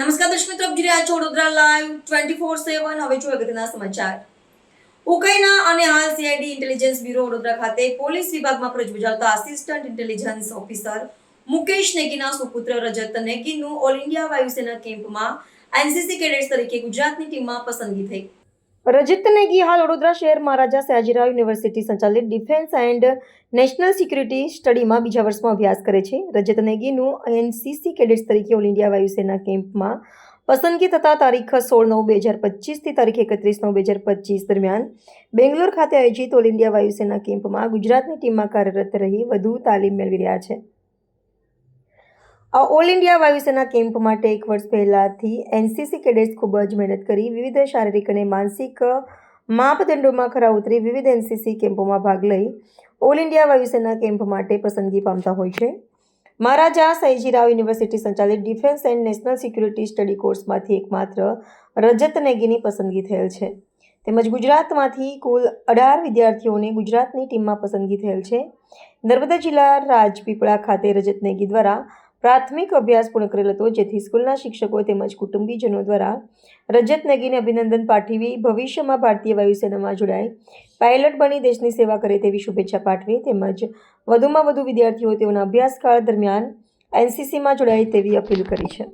દર્શક મિત્રો, આપ રહ્યા છો Vadodara live twenty four seven હવે જો અગત્યના સમાચાર. ઉકાઈના અને હાલ સીઆઈડી ઇન્ટેલિજન્સ બ્યુરો વડોદરા ખાતે પોલીસ વિભાગમાં ફરજ બજાવતા આસિસ્ટન્ટ ઇન્ટેલિજન્સ ઓફિસર મુકેશ નેગીના સુપુત્ર રજત નેગીનું ઓલ ઇન્ડિયા વાયુસેના કેમ્પમાં એનસીસી કેડેટ્સ તરીકે ગુજરાતની ટીમમાં પસંદગી થઈ. રજત નેગી હાલ વડોદરા શહેર મહારાજા સયાજીરાવ યુનિવર્સિટી સંચાલિત ડિફેન્સ એન્ડ નેશનલ સિક્યુરિટી સ્ટડીમાં બીજા વર્ષમાં અભ્યાસ કરે છે. રજત નેગીનું એનસીસી કેડેટ્સ તરીકે ઓલ ઇન્ડિયા વાયુસેના કેમ્પમાં પસંદગી થતા તારીખ સોળ નવ બે હજાર પચીસથી તારીખ એકત્રીસ નવ બે હજાર પચીસ દરમિયાન બેંગ્લોર ખાતે આયોજિત ઓલ ઇન્ડિયા વાયુસેના કેમ્પમાં ગુજરાતની ટીમમાં કાર્યરત રહી વધુ તાલીમ મેળવી રહ્યા છે. આ ઓલ ઇન્ડિયા વાયુસેના કેમ્પ માટે એક વર્ષ પહેલાથી એનસીસી કેડેટ્સ ખૂબ જ મહેનત કરી, વિવિધ શારીરિક અને માનસિક માપદંડોમાં ખરા ઉતરી વિવિધ એનસીસી કેમ્પોમાં ભાગ લઈ ઓલ ઇન્ડિયા વાયુસેના કેમ્પ માટે પસંદગી પામતા હોય છે. મહારાજા સયાજીરાવ યુનિવર્સિટી સંચાલિત defence and national security study કોર્સમાંથી એકમાત્ર રજત નેગીની પસંદગી થયેલ છે. તેમજ ગુજરાતમાંથી કુલ અઢાર વિદ્યાર્થીઓને ગુજરાતની ટીમમાં પસંદગી થયેલ છે. નર્મદા જિલ્લા રાજપીપળા ખાતે રજત નેગી દ્વારા પ્રાથમિક અભ્યાસ પૂર્ણ કરેલ હતો, જેથી સ્કૂલના શિક્ષકો તેમજ કુટુંબીજનો દ્વારા રજત નેગીને અભિનંદન પાઠવી ભવિષ્યમાં ભારતીય વાયુસેનામાં જોડાય, પાયલટ બની દેશની સેવા કરે તેવી શુભેચ્છા પાઠવી તેમજ વધુમાં વધુ વિદ્યાર્થીઓ તેઓના અભ્યાસકાળ દરમિયાન એનસીસીમાં જોડાય તેવી અપીલ કરી છે.